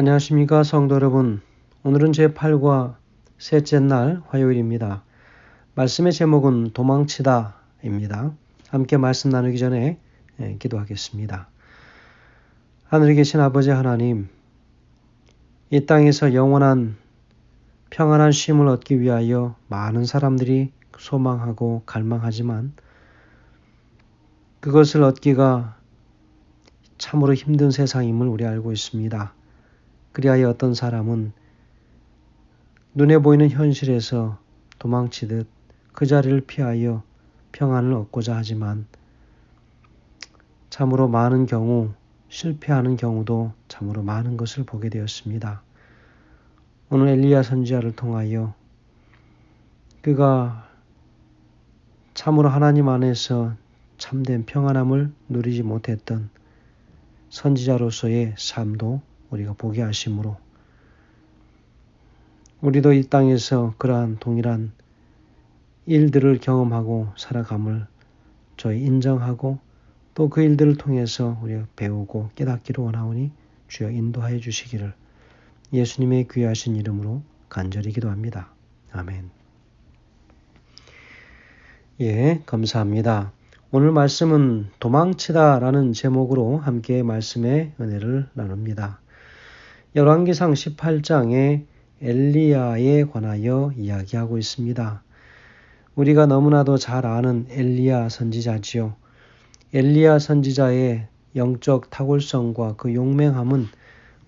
안녕하십니까 성도 여러분. 오늘은 제8과 셋째 날 화요일입니다. 말씀의 제목은 도망치다입니다. 함께 말씀 나누기 전에 예, 기도하겠습니다. 하늘에 계신 아버지 하나님, 이 땅에서 영원한 평안한 쉼을 얻기 위하여 많은 사람들이 소망하고 갈망하지만 그것을 얻기가 참으로 힘든 세상임을 우리 알고 있습니다. 그리하여 어떤 사람은 눈에 보이는 현실에서 도망치듯 그 자리를 피하여 평안을 얻고자 하지만 참으로 많은 경우 실패하는 경우도 참으로 많은 것을 보게 되었습니다. 오늘 엘리야 선지자를 통하여 그가 참으로 하나님 안에서 참된 평안함을 누리지 못했던 선지자로서의 삶도 우리가 보게 하심으로 우리도 이 땅에서 그러한 동일한 일들을 경험하고 살아감을 저희 인정하고 또 그 일들을 통해서 우리가 배우고 깨닫기를 원하오니 주여 인도하여 주시기를 예수님의 귀하신 이름으로 간절히 기도합니다. 아멘. 예, 감사합니다. 오늘 말씀은 도망치다라는 제목으로 함께 말씀의 은혜를 나눕니다. 열왕기상 18장에 엘리야에 관하여 이야기하고 있습니다. 우리가 너무나도 잘 아는 엘리야 선지자지요. 엘리야 선지자의 영적 탁월성과 그 용맹함은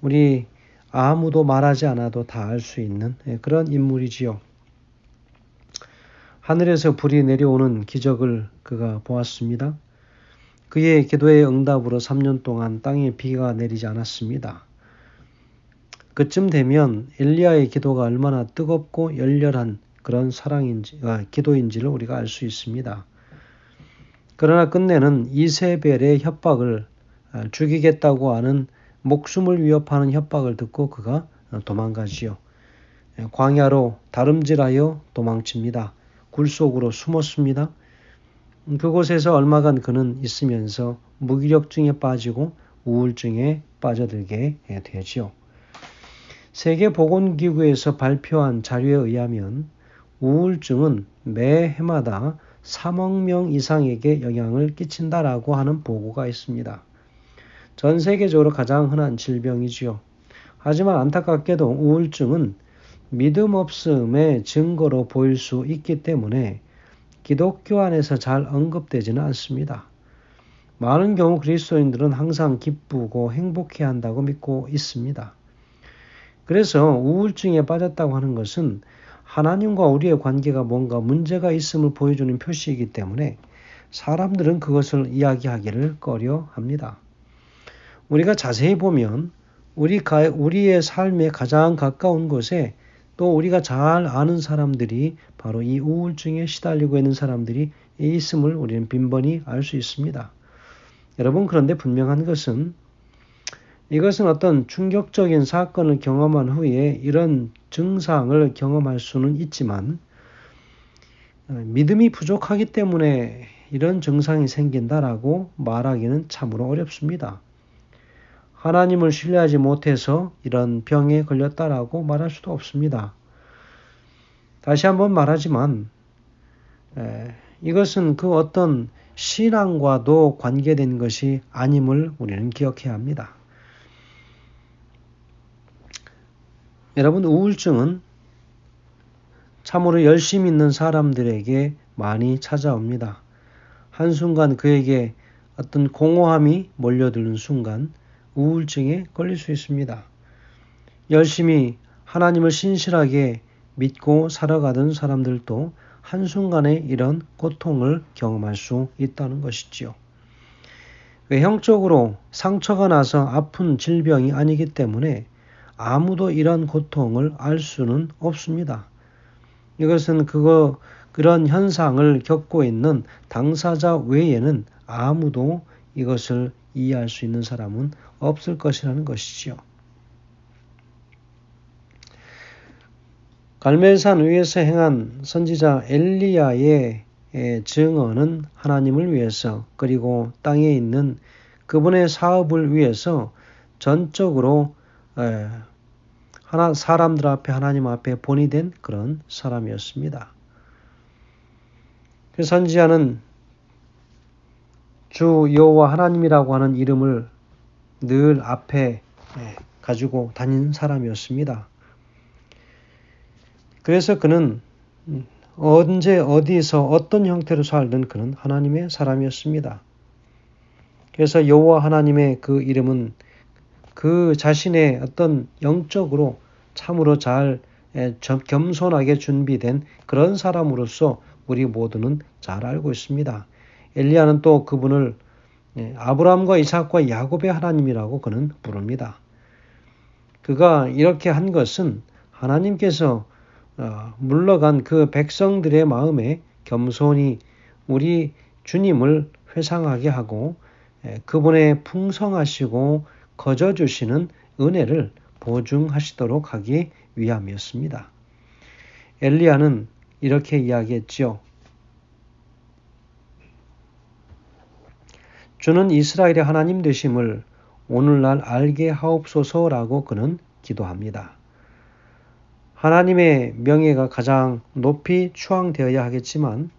우리 아무도 말하지 않아도 다 알 수 있는 그런 인물이지요. 하늘에서 불이 내려오는 기적을 그가 보았습니다. 그의 기도의 응답으로 3년 동안 땅에 비가 내리지 않았습니다. 그쯤 되면 엘리야의 기도가 얼마나 뜨겁고 열렬한 그런 사랑인지, 아, 기도인지를 우리가 알 수 있습니다. 그러나 끝내는 이세벨의 협박을 아, 죽이겠다고 하는 목숨을 위협하는 협박을 듣고 그가 도망가지요. 광야로 다름질하여 도망칩니다. 굴 속으로 숨었습니다. 그곳에서 얼마간 그는 있으면서 무기력증에 빠지고 우울증에 빠져들게 되지요. 세계보건기구에서 발표한 자료에 의하면 우울증은 매 해마다 3억 명 이상에게 영향을 끼친다라고 하는 보고가 있습니다. 전 세계적으로 가장 흔한 질병이지요. 하지만 안타깝게도 우울증은 믿음 없음의 증거로 보일 수 있기 때문에 기독교 안에서 잘 언급되지는 않습니다. 많은 경우 그리스도인들은 항상 기쁘고 행복해야 한다고 믿고 있습니다. 그래서 우울증에 빠졌다고 하는 것은 하나님과 우리의 관계가 뭔가 문제가 있음을 보여주는 표시이기 때문에 사람들은 그것을 이야기하기를 꺼려 합니다. 우리가 자세히 보면 우리 가, 우리의 삶에 가장 가까운 곳에 또 우리가 잘 아는 사람들이 바로 이 우울증에 시달리고 있는 사람들이 있음을 우리는 빈번히 알 수 있습니다. 여러분, 그런데 분명한 것은 이것은 어떤 충격적인 사건을 경험한 후에 이런 증상을 경험할 수는 있지만 어, 믿음이 부족하기 때문에 이런 증상이 생긴다라고 말하기는 참으로 어렵습니다. 하나님을 신뢰하지 못해서 이런 병에 걸렸다라고 말할 수도 없습니다. 다시 한번 말하지만 에, 이것은 그 어떤 신앙과도 관계된 것이 아님을 우리는 기억해야 합니다. 여러분 우울증은 참으로 열심히 있는 사람들에게 많이 찾아옵니다. 한순간 그에게 어떤 공허함이 몰려드는 순간 우울증에 걸릴 수 있습니다. 열심히 하나님을 신실하게 믿고 살아가던 사람들도 한순간에 이런 고통을 경험할 수 있다는 것이지요. 외형적으로 상처가 나서 아픈 질병이 아니기 때문에 아무도 이런 고통을 알 수는 없습니다. 이것은 그거 그런 현상을 겪고 있는 당사자 외에는 아무도 이것을 이해할 수 있는 사람은 없을 것이라는 것이지요. 갈멜산 위에서 행한 선지자 엘리야의 증언은 하나님을 위해서 그리고 땅에 있는 그분의 사업을 위해서 전적으로 에, 하나 사람들 앞에 하나님 앞에 본이 된 그런 사람이었습니다. 그 선지자는 주 여호와 하나님이라고 하는 이름을 늘 앞에 가지고 다닌 사람이었습니다. 그래서 그는 언제 어디서 어떤 형태로 살든 그는 하나님의 사람이었습니다. 그래서 여호와 하나님의 그 이름은 그 자신의 어떤 영적으로 참으로 잘 겸손하게 준비된 그런 사람으로서 우리 모두는 잘 알고 있습니다. 엘리야는 또 그분을 아브라함과 이삭과 야곱의 하나님이라고 그는 부릅니다. 그가 이렇게 한 것은 하나님께서 어, 물러간 그 백성들의 마음에 겸손히 우리 주님을 회상하게 하고 그분의 풍성하시고 거저 주시는 은혜를 보증하시도록 하기 위함이었습니다. 엘리야는 이렇게 이야기했지요. 주는 이스라엘의 하나님 되심을 오늘날 알게 하옵소서라고 그는 기도합니다. 하나님의 명예가 가장 높이 추앙되어야 하겠지만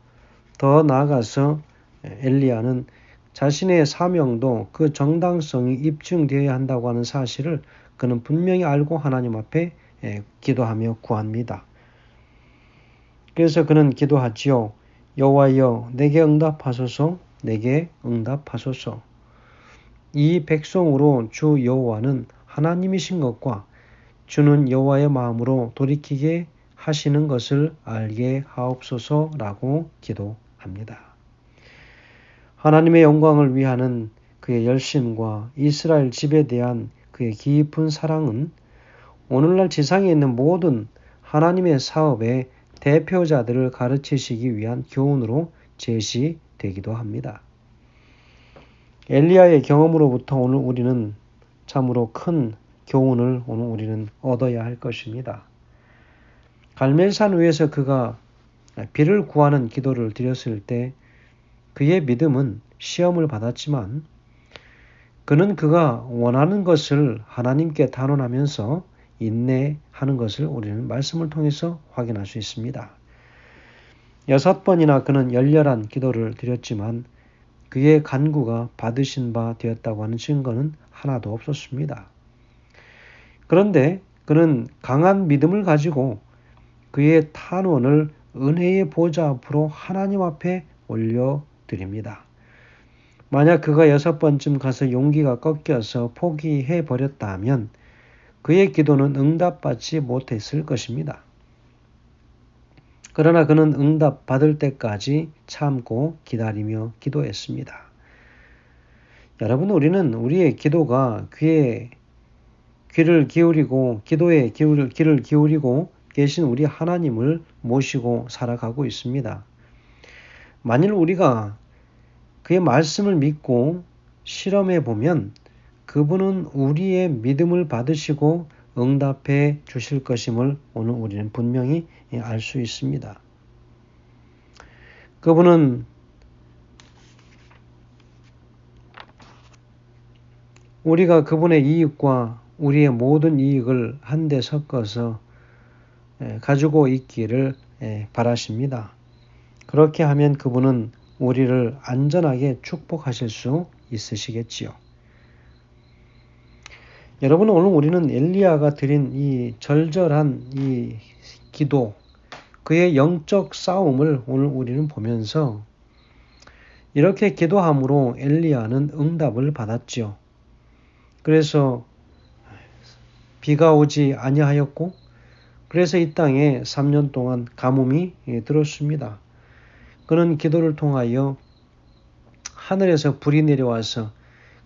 더 나아가서 엘리야는 자신의 사명도 그 정당성이 입증되어야 한다고 하는 사실을 그는 분명히 알고 하나님 앞에 기도하며 구합니다. 그래서 그는 기도하지요. 여호와여 내게 응답하소서 내게 응답하소서. 이 백성으로 주 여호와는 하나님이신 것과 주는 여호와의 마음으로 돌이키게 하시는 것을 알게 하옵소서라고 기도합니다. 하나님의 영광을 위하는 그의 열심과 이스라엘 집에 대한 그의 깊은 사랑은 오늘날 지상에 있는 모든 하나님의 사업의 대표자들을 가르치시기 위한 교훈으로 제시되기도 합니다. 엘리야의 경험으로부터 오늘 우리는 참으로 큰 교훈을 오늘 우리는 얻어야 할 것입니다. 갈멜산 위에서 그가 비를 구하는 기도를 드렸을 때 그의 믿음은 시험을 받았지만 그는 그가 원하는 것을 하나님께 단언하면서 인내하는 것을 우리는 말씀을 통해서 확인할 수 있습니다. 여섯 번이나 그는 열렬한 기도를 드렸지만 그의 간구가 받으신 바 되었다고 하는 증거는 하나도 없었습니다. 그런데 그는 강한 믿음을 가지고 그의 탄원을 은혜의 보좌 앞으로 하나님 앞에 올려드립니다. 만약 그가 여섯 번쯤 가서 용기가 꺾여서 포기해 버렸다면 그의 기도는 응답받지 못했을 것입니다. 그러나 그는 응답 받을 때까지 참고 기다리며 기도했습니다. 여러분, 우리는 우리의 기도가 귀에 귀를 기울이고 기도에 기울, 귀를 기울이고 계신 우리 하나님을 모시고 살아가고 있습니다. 만일 우리가 그의 말씀을 믿고 실험해 보면 그분은 우리의 믿음을 받으시고 응답해 주실 것임을 오늘 우리는 분명히 알 수 있습니다. 그분은 우리가 그분의 이익과 우리의 모든 이익을 한데 섞어서 가지고 있기를 바라십니다. 그렇게 하면 그분은 우리를 안전하게 축복하실 수 있으시겠지요. 여러분 오늘 우리는 엘리야가 드린 이 절절한 이 기도 그의 영적 싸움을 오늘 우리는 보면서 이렇게 기도함으로 엘리야는 응답을 받았지요. 그래서 비가 오지 아니하였고 그래서 이 땅에 3년 동안 가뭄이 들었습니다. 그는 기도를 통하여 하늘에서 불이 내려와서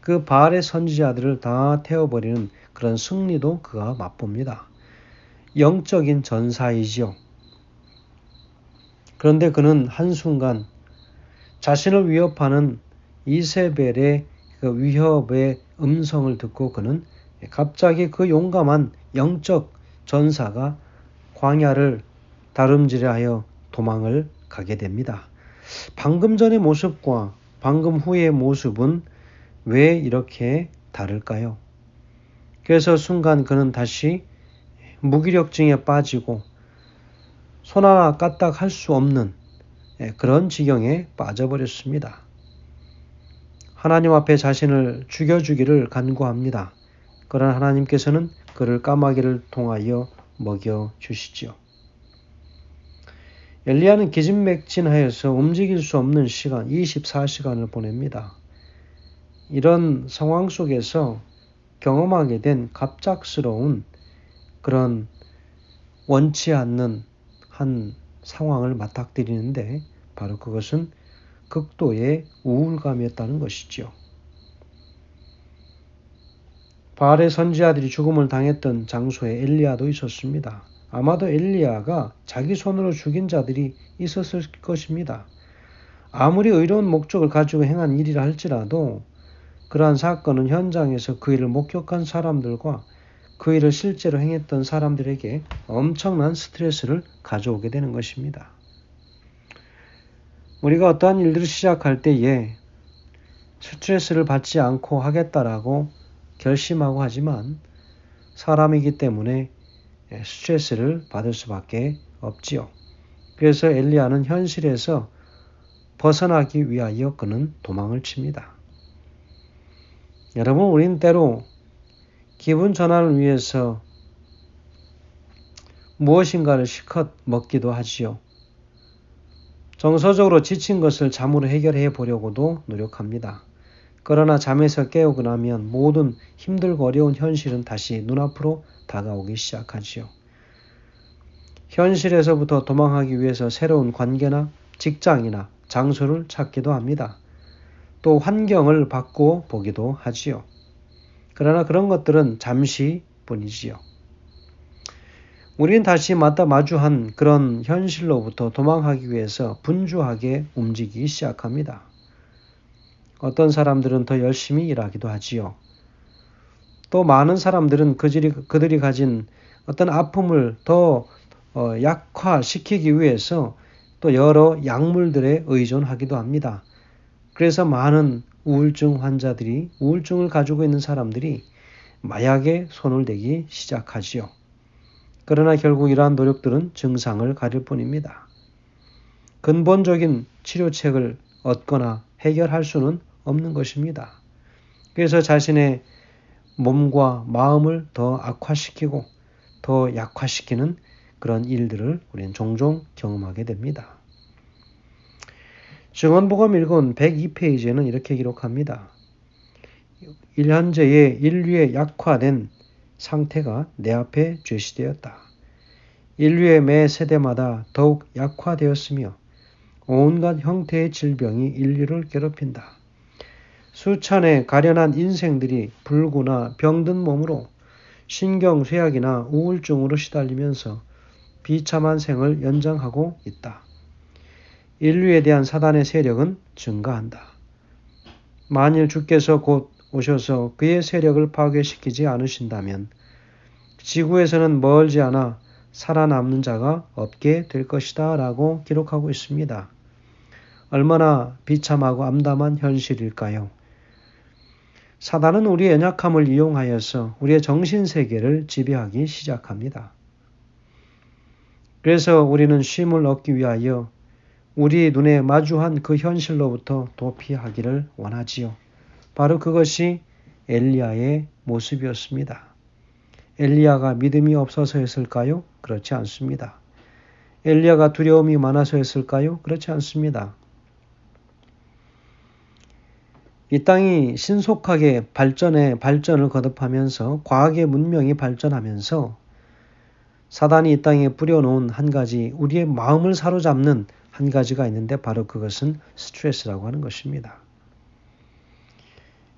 그 바알의 선지자들을 다 태워버리는 그런 승리도 그가 맛봅니다. 영적인 전사이지요. 그런데 그는 한순간 자신을 위협하는 이세벨의 그 위협의 음성을 듣고 그는 갑자기 그 용감한 영적 전사가 광야를 다름질하여 도망을 가게 됩니다. 방금 전의 모습과 방금 후의 모습은 왜 이렇게 다를까요? 그래서 순간 그는 다시 무기력증에 빠지고 손 하나 까딱 할 수 없는 예, 그런 지경에 빠져버렸습니다. 하나님 앞에 자신을 죽여주기를 간구합니다. 그러나 하나님께서는 그를 까마귀를 통하여 먹여 주시지요. 엘리야는 기진맥진하여서 움직일 수 없는 시간, 24시간을 보냅니다. 이런 상황 속에서 경험하게 된 갑작스러운 그런 원치 않는 한 상황을 맞닥뜨리는데 바로 그것은 극도의 우울감이었다는 것이지요. 바알의 선지자들이 죽음을 당했던 장소에 엘리야도 있었습니다. 아마도 엘리야가 자기 손으로 죽인 자들이 있었을 것입니다. 아무리 의로운 목적을 가지고 행한 일이라 할지라도 그러한 사건은 현장에서 그 일을 목격한 사람들과 그 일을 실제로 행했던 사람들에게 엄청난 스트레스를 가져오게 되는 것입니다. 우리가 어떠한 일들을 시작할 때에 스트레스를 받지 않고 하겠다라고 결심하고 하지만 사람이기 때문에 스트레스를 받을 수밖에 없지요. 그래서 엘리야는 현실에서 벗어나기 위하여 그는 도망을 칩니다. 여러분, 우린 때로 기분 전환을 위해서 무엇인가를 실컷 먹기도 하지요. 정서적으로 지친 것을 잠으로 해결해 보려고도 노력합니다. 그러나 잠에서 깨우고 나면 모든 힘들고 어려운 현실은 다시 눈앞으로 다가오기 시작하지요. 현실에서부터 도망하기 위해서 새로운 관계나 직장이나 장소를 찾기도 합니다. 또 환경을 바꾸어 보기도 하지요. 그러나 그런 것들은 잠시 뿐이지요. 우리는 다시 맞다 마주한 그런 현실로부터 도망하기 위해서 분주하게 움직이기 시작합니다. 어떤 사람들은 더 열심히 일하기도 하지요. 또 많은 사람들은 그들이, 그들이 가진 어떤 아픔을 더 어, 약화시키기 위해서 또 여러 약물들에 의존하기도 합니다. 그래서 많은 우울증 환자들이 우울증을 가지고 있는 사람들이 마약에 손을 대기 시작하지요. 그러나 결국 이러한 노력들은 증상을 가릴 뿐입니다. 근본적인 치료책을 얻거나 해결할 수는 없는 것입니다. 그래서 자신의 몸과 마음을 더 악화시키고 더 약화시키는 그런 일들을 우리는 종종 경험하게 됩니다. 증언복음 1권 102페이지에는 이렇게 기록합니다. 현재의 인류의 약화된 상태가 내 앞에 제시되었다. 인류의 매 세대마다 더욱 약화되었으며 온갖 형태의 질병이 인류를 괴롭힌다. 수천의 가련한 인생들이 불구나 병든 몸으로 신경쇠약이나 우울증으로 시달리면서 비참한 생을 연장하고 있다. 인류에 대한 사단의 세력은 증가한다. 만일 주께서 곧 오셔서 그의 세력을 파괴시키지 않으신다면 지구에서는 멀지 않아 살아남는 자가 없게 될 것이다 라고 기록하고 있습니다. 얼마나 비참하고 암담한 현실일까요? 사단은 우리의 연약함을 이용하여서 우리의 정신세계를 지배하기 시작합니다. 그래서 우리는 쉼을 얻기 위하여 우리 눈에 마주한 그 현실로부터 도피하기를 원하지요. 바로 그것이 엘리야의 모습이었습니다. 엘리야가 믿음이 없어서였을까요? 그렇지 않습니다. 엘리야가 두려움이 많아서였을까요? 그렇지 않습니다. 이 땅이 신속하게 발전에 발전을 거듭하면서 과학의 문명이 발전하면서 사단이 이 땅에 뿌려놓은 한 가지 우리의 마음을 사로잡는 한 가지가 있는데 바로 그것은 스트레스라고 하는 것입니다.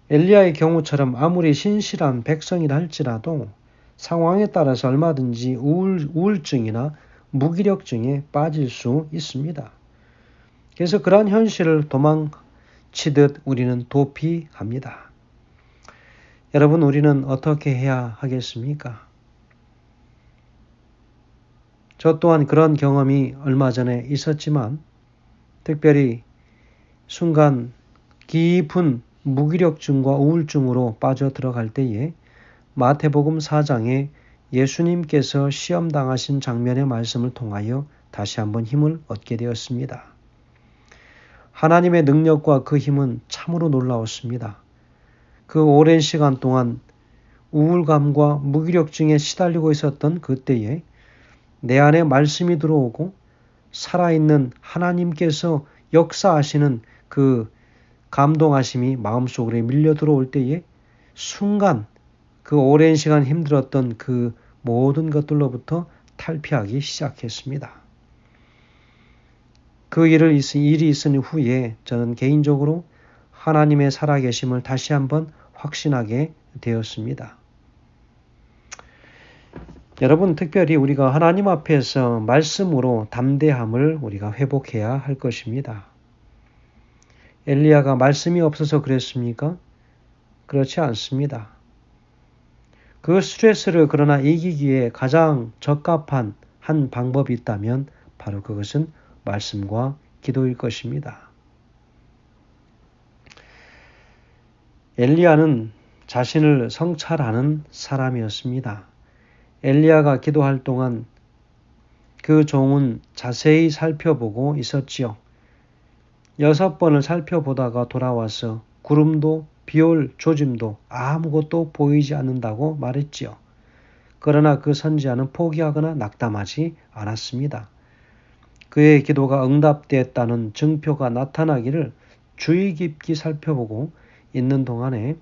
엘리야의 경우처럼 아무리 신실한 백성이라 할지라도 상황에 따라서 얼마든지 우울, 우울증이나 무기력증에 빠질 수 있습니다. 그래서 그러한 현실을 도망 치듯 우리는 도피합니다. 여러분, 우리는 어떻게 해야 하겠습니까? 저 또한 그런 경험이 얼마 전에 있었지만, 특별히 순간 깊은 무기력증과 우울증으로 빠져 들어갈 때에 마태복음 4장에 예수님께서 시험 당하신 장면의 말씀을 통하여 다시 한번 힘을 얻게 되었습니다. 하나님의 능력과 그 힘은 참으로 놀라웠습니다. 그 오랜 시간 동안 우울감과 무기력증에 시달리고 있었던 그때에 내 안에 말씀이 들어오고 살아있는 하나님께서 역사하시는 그 감동하심이 마음속으로 밀려 들어올 때에 순간 그 오랜 시간 힘들었던 그 모든 것들로부터 탈피하기 시작했습니다. 그 일을 있, 일이 있은 후에 저는 개인적으로 하나님의 살아계심을 다시 한번 확신하게 되었습니다. 여러분, 특별히 우리가 하나님 앞에서 말씀으로 담대함을 우리가 회복해야 할 것입니다. 엘리야가 말씀이 없어서 그랬습니까? 그렇지 않습니다. 그 스트레스를 그러나 이기기에 가장 적합한 한 방법이 있다면 바로 그것은 말씀과 기도일 것입니다. 엘리야는 자신을 성찰하는 사람이었습니다. 엘리야가 기도할 동안 그 종은 자세히 살펴보고 있었지요. 여섯 번을 살펴보다가 돌아와서 구름도 비올 조짐도 아무것도 보이지 않는다고 말했지요. 그러나 그 선지자는 포기하거나 낙담하지 않았습니다. 그의 기도가 응답되었다는 증표가 나타나기를 주의 깊게 살펴보고 있는 동안에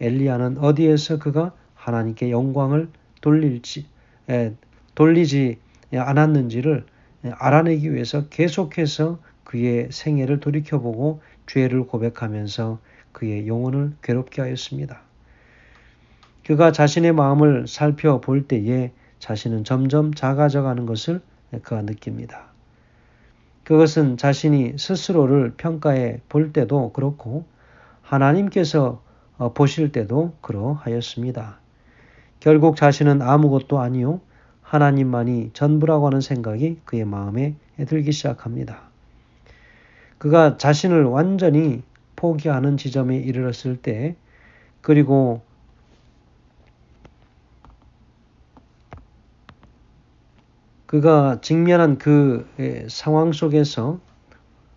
엘리야는 어디에서 그가 하나님께 영광을 돌릴지 에, 돌리지 않았는지를 알아내기 위해서 계속해서 그의 생애를 돌이켜보고 죄를 고백하면서 그의 영혼을 괴롭게 하였습니다. 그가 자신의 마음을 살펴볼 때에 자신은 점점 작아져 가는 것을 그가 느낍니다. 그것은 자신이 스스로를 평가해 볼 때도 그렇고 하나님께서 어, 보실 때도 그러하였습니다. 결국 자신은 아무것도 아니요 하나님만이 전부라고 하는 생각이 그의 마음에 들기 시작합니다. 그가 자신을 완전히 포기하는 지점에 이르렀을 때 그리고 그가 직면한 그 상황 속에서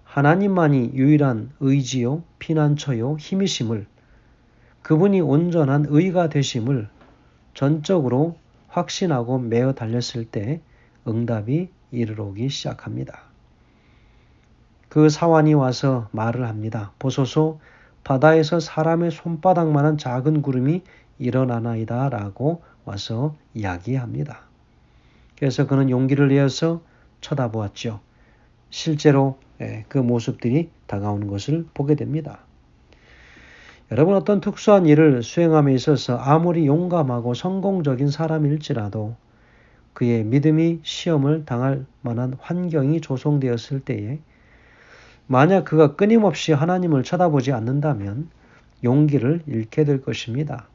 하나님만이 유일한 의지요, 피난처요, 힘이심을 그분이 온전한 의가 되심을 전적으로 확신하고 매어 달렸을 때 응답이 이르러오기 시작합니다. 그 사환이 와서 말을 합니다. 보소서 바다에서 사람의 손바닥만한 작은 구름이 일어나나이다 라고 와서 이야기합니다. 그래서 그는 용기를 내어서 쳐다보았죠. 실제로 예, 그 모습들이 다가오는 것을 보게 됩니다. 여러분 어떤 특수한 일을 수행함에 있어서 아무리 용감하고 성공적인 사람일지라도 그의 믿음이 시험을 당할 만한 환경이 조성되었을 때에 만약 그가 끊임없이 하나님을 쳐다보지 않는다면 용기를 잃게 될 것입니다.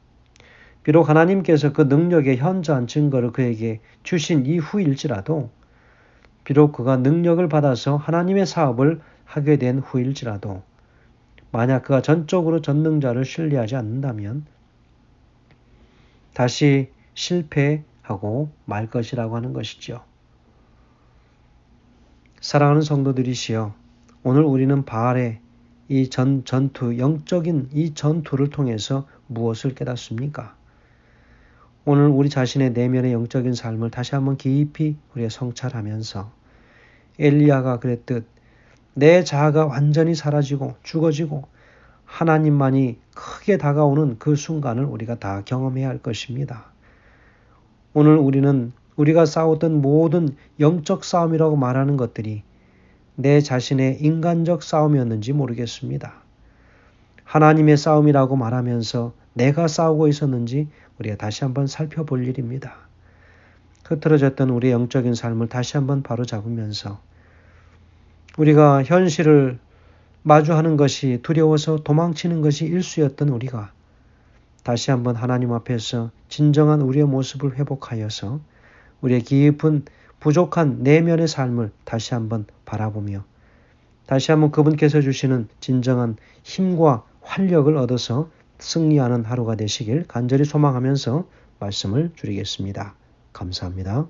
비록 하나님께서 그 능력의 현저한 증거를 그에게 주신 이후일지라도 비록 그가 능력을 받아서 하나님의 사업을 하게 된 후일지라도 만약 그가 전적으로 전능자를 신뢰하지 않는다면 다시 실패하고 말 것이라고 하는 것이죠. 사랑하는 성도들이시여, 오늘 우리는 바알의 이 전, 전투, 영적인 이 전투를 통해서 무엇을 깨닫습니까? 오늘 우리 자신의 내면의 영적인 삶을 다시 한번 깊이 우리의 성찰하면서 엘리야가 그랬듯 내 자아가 완전히 사라지고 죽어지고 하나님만이 크게 다가오는 그 순간을 우리가 다 경험해야 할 것입니다. 오늘 우리는 우리가 싸웠던 모든 영적 싸움이라고 말하는 것들이 내 자신의 인간적 싸움이었는지 모르겠습니다. 하나님의 싸움이라고 말하면서 내가 싸우고 있었는지 우리가 다시 한번 살펴볼 일입니다. 흐트러졌던 우리의 영적인 삶을 다시 한번 바로 잡으면서 우리가 현실을 마주하는 것이 두려워서 도망치는 것이 일수였던 우리가 다시 한번 하나님 앞에서 진정한 우리의 모습을 회복하여서 우리의 깊은 부족한 내면의 삶을 다시 한번 바라보며 다시 한번 그분께서 주시는 진정한 힘과 활력을 얻어서 승리하는 하루가 되시길 간절히 소망하면서 말씀을 드리겠습니다. 감사합니다.